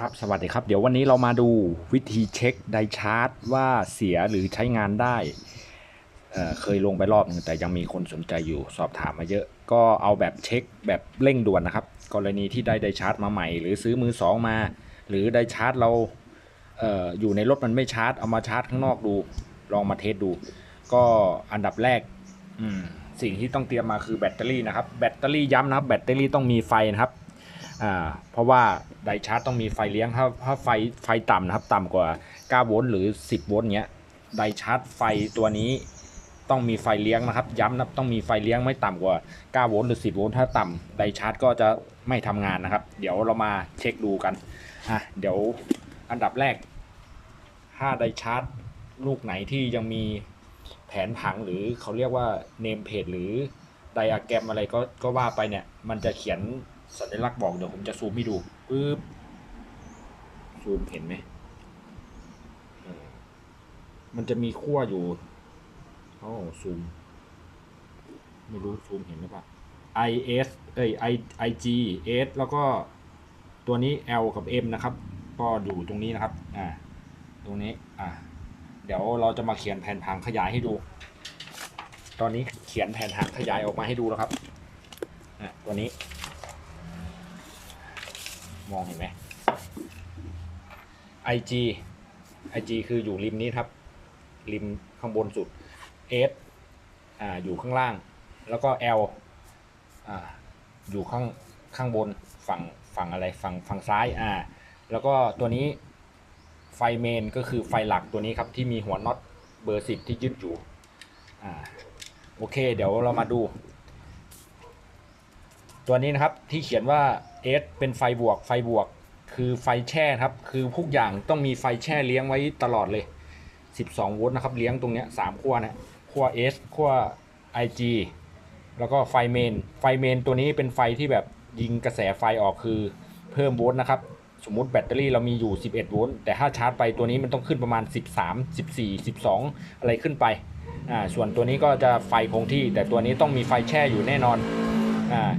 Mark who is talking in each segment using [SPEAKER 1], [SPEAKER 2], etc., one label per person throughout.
[SPEAKER 1] ครับ สวัสดีครับ เดี๋ยววันนี้เรามาดูวิธีเช็คไดชาร์จว่าเสียหรือใช้งานได้เเคยลงไปรอบหนึงแต่ยังมีคนสนใจอยู่สอบถามมาเยอะ ก็เอาแบบเช็คแบบเร่งด่วนนะครับ กรณีที่ได้ไดชาร์จมาใหม่ หรือซื้อมือสองมา หรือไดชาร์จเราเอออยู่ในรถมันไม่ชาร์จ เอามาชาร์จข้างนอกดู ลองมาเทสดู ก็อันดับแรกสิ่งที่ต้องเตรียมมาคือแบตเตอรี่นะครับ แบตเตอรี่ย้ำนะครับ แบตเตอรี่ต้องมีไฟนะครับ อ่าเพราะว่าไดชาร์จต้องมีไฟเลี้ยงถ้าถ้าไฟไฟต่ำนะครับต่ำกว่า9โวลต์หรือ 10โวลต์เงี้ยไดชาร์จไฟตัวนี้ต้องมีไฟเลี้ยงนะครับ ย้ำนะต้องมีไฟเลี้ยงไม่ต่ำกว่า 9 โวลต์หรือ 10 โวลต์ถ้าต่ำไดชาร์จก็จะไม่ทำงานนะครับ เดี๋ยวเรามาเช็คดูกันอะเดี๋ยวอันดับแรก ถ้าไดชาร์จลูกไหนที่ยังมีแผนผังหรือเขาเรียกว่าเนมเพจหรือไดอะแกรมอะไรก็ก็ว่าไปเนี่ย มันจะเขียน สัญลักษณ์บอกเดี๋ยวผมจะซูมให้ดูปึ๊บซูมเห็นไหมมันจะมีขั้วอยู่โอ้ซูม ไม่รู้ซูมเห็นหรือเปล่า I S เอ้ย I I G S แล้วก็ตัวนี้ L กับ M นะครับ ก็อยู่ตรงนี้นะครับ อ่า ตรงนี้ อ่า เดี๋ยวเราจะมาเขียนแผนผังขยายให้ดู ตอนนี้เขียนแผนผังขยายออกมาให้ดูแล้วครับ อะ ตัวนี้ มองเห็นไหม IG IG คืออยู่ริมนี้ครับ ริมข้างบนสุด S อ่าอยู่ข้างล่าง แล้วก็ L อ่าอยู่ข้างข้างบนฝั่งฝั่งอะไรฝั่งฝั่งซ้ายอ่าแล้วก็ตัวนี้ไฟเมนก็คือไฟหลักตัวนี้ครับที่มีหัวน็อตเบอร์สิบที่ยึดอยู่อ่าโอเค เดี๋ยวเรามาดู ตัวนี้นะครับที่เขียนว่า S เป็นไฟบวก ไฟบวก คือไฟแช่ครับ คือทุกอย่างต้องมีไฟแช่เลี้ยงไว้ตลอดเลย 12 โวลต์นะครับ เลี้ยงตรงเนี้ยสามขั้วนะขั้ว S ขั้ว IG แล้วก็ไฟเมน ไฟเมนตัวนี้เป็นไฟที่แบบยิงกระแสไฟออกคือเพิ่มโวลต์นะครับ สมมติแบตเตอรี่เรามีอยู่ 11 โวลต์ แต่ถ้าชาร์จไปตัวนี้มันต้องขึ้นประมาณ 13 14 12 อะไรขึ้นไป อ่า ส่วนตัวนี้ก็จะไฟคงที่ แต่ตัวนี้ต้องมีไฟแช่อยู่แน่นอน อ่า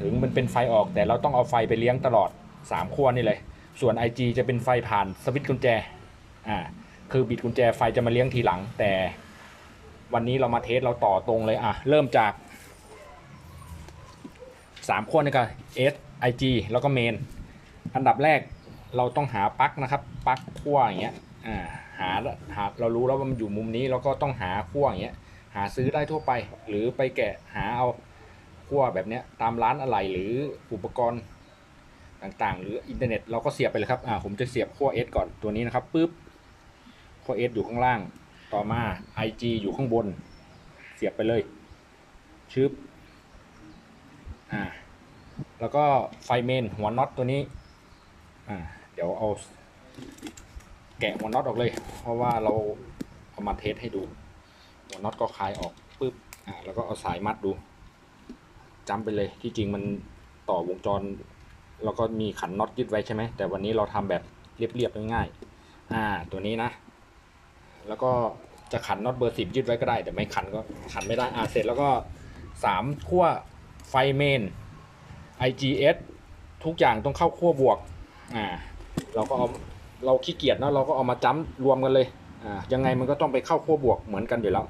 [SPEAKER 1] ถึงมันเป็นไฟออกแต่เราต้องเอาไฟไปเลี้ยงตลอด 3ขั้วนี่เลย ส่วน IG จะเป็นไฟผ่านสวิตช์กุญแจอ่าคือบิดกุญแจไฟจะมาเลี้ยงทีหลัง แต่วันนี้เรามาเทสเราต่อตรงเลยอะเริ่มจาก 3ขั้วนี่ก็ S IG แล้วก็เมนอันดับแรกเราต้องหาปลั๊กนะครับปลั๊กขั้วอย่างเงี้ยอ่าหาหาเรารู้แล้วว่ามันอยู่มุมนี้เราก็ต้องหาขั้วอย่างเงี้ยหาซื้อได้ทั่วไป หรือไปแกะหาเอา ขั้วแบบเนี้ยตามร้านอะไหล่หรืออุปกรณ์ต่างๆ หรืออินเทอร์เน็ตเราก็เสียบไปเลยครับอ่าผมจะเสียบขั้ว S ก่อนตัวนี้นะครับปุ๊บขั้ว S อยู่ข้างล่าง ต่อมา IG อยู่ข้างบน เสียบไปเลยชึบอ่าแล้วก็ไฟเมนหัวน็อตตัวนี้อ่าเดี๋ยวเอาแกะหัวน็อตออกเลย เพราะว่าเราเอามาเทสให้ดู หัวน็อตก็คลายออกปุ๊บอ่าแล้วก็เอาสายมัดดู จำไปเลยที่จริงมันต่อวงจร แล้วก็มีขันน็อตยึดไว้ใช่ไหมแต่วันนี้เราทำแบบเรียบๆง่ายๆอ่าตัวนี้นะ แล้วก็จะขันน็อตเบอร์สิบยึดไว้ก็ได้ แต่ไม่ขันก็ขันไม่ได้อ่าเสร็จแล้วก็สามขั้วไฟเมน IGS ทุกอย่างต้องเข้าขั้วบวกอ่าเราก็เอาเราขี้เกียจเนอะเราก็เอามาจ้ำรวมกันเลยอ่ายังไงมันก็ต้องไปเข้าขั้วบวกเหมือนกันอยู่แล้ว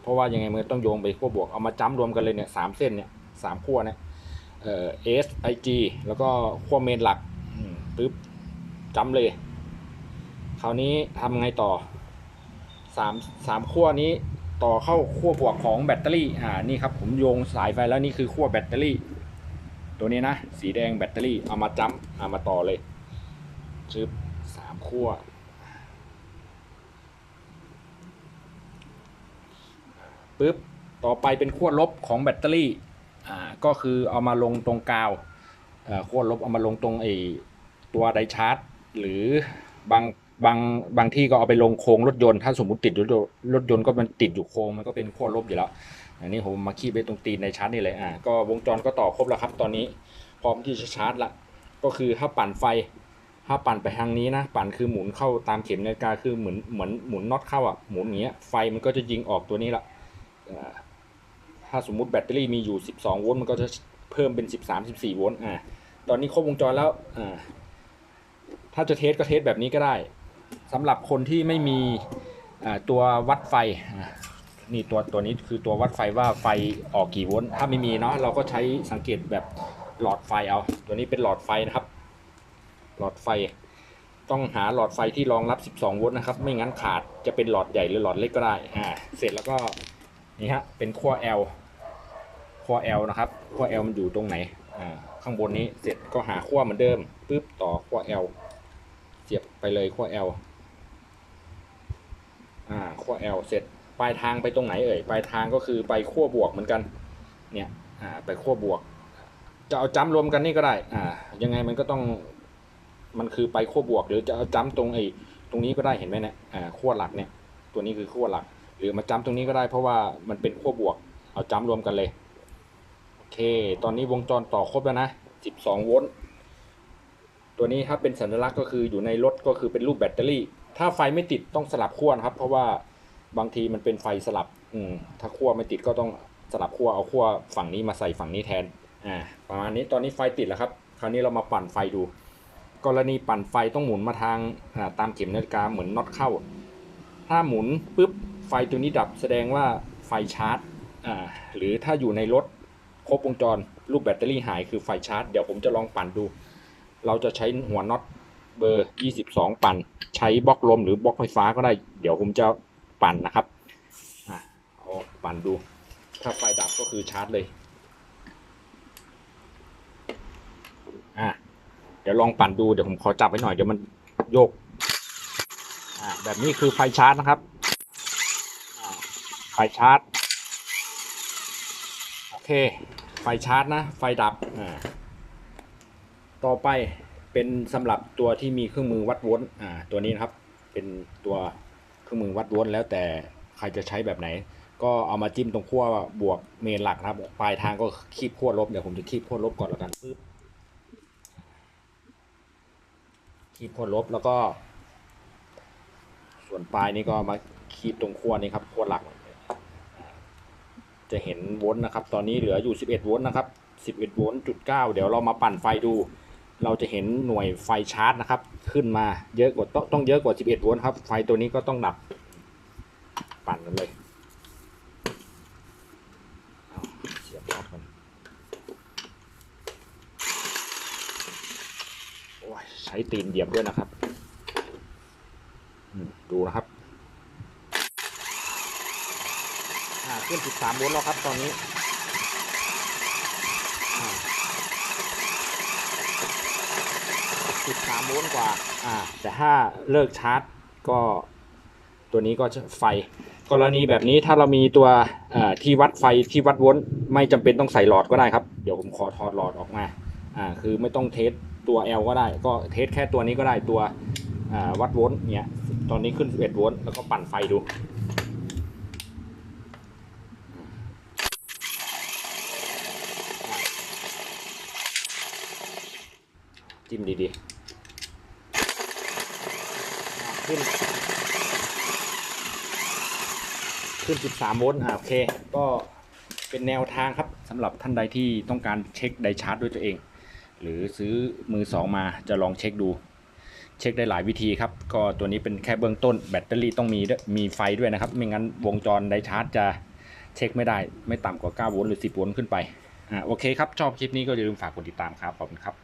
[SPEAKER 1] เพราะว่ายังไงมันต้องโยงไปขั้วบวกเอามาจ้ำรวมกันเลยเนี่ยสามเส้นเนี่ยสามขั้วเนี่ยเอ่อ S I G แล้วก็ขั้วเมนหลักปึ๊บจ้ำเลย คราวนี้ทำไงต่อสามสามขั้วนี้ต่อเข้าขั้วบวกของแบตเตอรี่อ่านี่ครับผมโยงสายไฟแล้วนี่คือขั้วแบตเตอรี่ ตัวนี้นะ สีแดงแบตเตอรี่เอามาจ้ำเอามาต่อเลยชึบสามขั้ว ปุ๊บต่อไปเป็นขั้วลบของแบตเตอรี่อ่าก็คือเอามาลงตรงกาวอ่อขั้วลบเอามาลงตรงไอตัวไดชาร์จ หรือบางบางบางที่ก็เอาไปลงโครงรถยนต์ถ้าสมมติติดรถยนต์รถยนต์ก็มันติดอยู่โครงมันก็เป็นขั้วลบอยู่แล้ว อันนี้ผมมาคีบไว้ตรงตีนในชาร์จนี่เลยอ่าก็วงจรก็ต่อครบแล้วครับ ตอนนี้พร้อมที่จะชาร์จละก็คือถ้าปั่นไฟ ถ้าปั่นไปทางนี้นะ ปั่นคือหมุนเข้าตามเข็มนาฬิกาคือเหมือนเหมือนหมุนน็อตเข้าอะหมุนอย่างเงี้ยไฟมันก็จะยิงออกตัวนี้ละ ถ้าสมมุติแบตเตอรี่มีอยู่ 12 โวลต์มันก็จะเพิ่มเป็น 13 14 โวลต์อ่าตอนนี้ครบวงจรแล้วอ่าถ้าจะเทสก็เทสแบบนี้ก็ได้สำหรับคนที่ไม่มีอ่าตัววัดไฟนี่ตัวตัวนี้คือตัววัดไฟว่าไฟออกกี่โวลต์ถ้าไม่มีเนาะเราก็ใช้สังเกตแบบหลอดไฟเอา ตัวนี้เป็นหลอดไฟนะครับ หลอดไฟต้องหาหลอดไฟที่รองรับ 12 โวลต์นะครับ ไม่งั้นขาดจะเป็นหลอดใหญ่หรือหลอดเล็กก็ได้อ่าเสร็จแล้วก็ นี่ฮะเป็นขั้ว L ขั้ว L นะครับขั้ว L มันอยู่ตรงไหนอ่าข้างบนนี้เสร็จก็หาขั้วเหมือนเดิมปึ๊บต่อขั้ว L เสียบไปเลยขั้ว L อ่าขั้ว L เสร็จปลายทางไปตรงไหนเอ่ยปลายทางก็คือไปขั้วบวกเหมือนกันเนี่ยอ่าไปขั้วบวก จะเอาจ้ำรวมกันนี่ก็ได้อ่ายังไงมันก็ต้องมันคือไปขั้วบวกหรือจะเอาจ้ำตรงไอ้ตรงนี้ก็ได้เห็นไหมเนี่ยอ่าขั้วหลักเนี่ยตัวนี้คือขั้วหลัก หรือมาจ้ำตรงนี้ก็ได้เพราะว่ามันเป็นขั้วบวก เอาจ้ำรวมกันเลย โอเค ตอนนี้วงจรต่อครบแล้วนะ 12 โวลต์ตัวนี้ถ้าเป็นสัญลักษณ์ก็คืออยู่ในรถก็คือเป็นรูปแบตเตอรี่ ถ้าไฟไม่ติดต้องสลับขั้วนะครับ เพราะว่าบางทีมันเป็นไฟสลับ อืม ถ้าขั้วไม่ติดก็ต้องสลับขั้วเอาขั้วฝั่งนี้มาใส่ฝั่งนี้แทน อ่า ประมาณนี้ตอนนี้ไฟติดแล้วครับ คราวนี้เรามาปั่นไฟดู กรณีปั่นไฟต้องหมุนมาทางอ่าตามเข็มนาฬิกาเหมือนน็อตเข้า ถ้าหมุนปุ๊บ ไฟตัวนี้ดับแสดงว่าไฟชาร์จอ่าหรือถ้าอยู่ในรถครบวงจรรูปแบตเตอรี่หายคือไฟชาร์จ เดี๋ยวผมจะลองปั่นดู เราจะใช้หัวน็อตเบอร์ 22 ปั่น ใช้บล็อกลมหรือบล็อกไฟฟ้าก็ได้ เดี๋ยวผมจะปั่นนะครับอะเอาปั่นดู ถ้าไฟดับก็คือชาร์จเลยอะเดี๋ยวลองปั่นดูเดี๋ยวผมขอจับไว้หน่อยเดี๋ยวมันโยกอ่าแบบนี้คือไฟชาร์จนะครับ ฟชาร์จ โอเค ไฟชาร์จนะ ไฟดับ อ่า ต่อไปเป็นสำหรับตัวที่มีเครื่องมือวัดโวลต์ อ่า ตัวนี้นะครับ เป็นตัวเครื่องมือวัดโวลต์แล้วแต่ใครจะใช้แบบไหน ก็เอามาจิ้มตรงขั้วบวกเมนหลักนะครับ ปลายทางก็คีบขั้วลบ เดี๋ยวผมจะคีบขั้วลบก่อนแล้วกันปึ๊บคีบขั้วลบแล้วก็ ส่วนปลายนี้ก็มาคีบตรงขั้วนี้ครับขั้วหลัก จะเห็นโวลต์นะครับ ตอนนี้เหลืออยู่ 11 โวลต์นะครับ 11 โวลต์จุด 9 เดี๋ยวเรามาปั่นไฟดู เราจะเห็นหน่วยไฟชาร์จนะครับ ขึ้นมาเยอะกว่าต้องต้องเยอะกว่า 11 โวลต์ครับ ไฟตัวนี้ก็ต้องดับ ปั่นกันเลยเสียบปลั๊กกันใช้ตีนเหยียบด้วยนะครับ ดูนะครับ อ่า ขึ้น 13 โวลต์แล้วครับตอนนี้อ่า13 โวลต์กว่า อ่า แต่ถ้าเลิกชาร์จก็ตัวนี้ก็จะไฟ กรณีแบบนี้ถ้าเรามีตัวที่วัดไฟที่วัดโวลต์ไม่จำเป็นต้องใส่หลอดก็ได้ครับ เดี๋ยวผมขอถอดหลอดออกมา อ่า คือไม่ต้องเทสตัว L ก็ได้ ก็เทสแค่ตัวนี้ก็ได้ตัววัดโวลต์เนี่ยตอนนี้ขึ้น 11 โวลต์แล้วก็ปั่นไฟดู จิ้มดีๆ ขึ้น ขึ้น 13 โวลต์อ่าโอเค ก็เป็นแนวทางครับสำหรับท่านใดที่ต้องการเช็คไดชาร์จด้วยตัวเอง หรือซื้อมือสองมาจะลองเช็คดู เช็คได้หลายวิธีครับ ก็ตัวนี้เป็นแค่เบื้องต้นแบตเตอรี่ต้องมีด้วยมีไฟด้วยนะครับ ไม่งั้นวงจรไดชาร์จจะเช็คไม่ได้ไม่ต่ำกว่า 9 โวลต์หรือ 10 โวลต์ขึ้นไปอ่าโอเคครับ ชอบคลิปนี้ก็อย่าลืมฝากกดติดตามครับ ขอบคุณครับ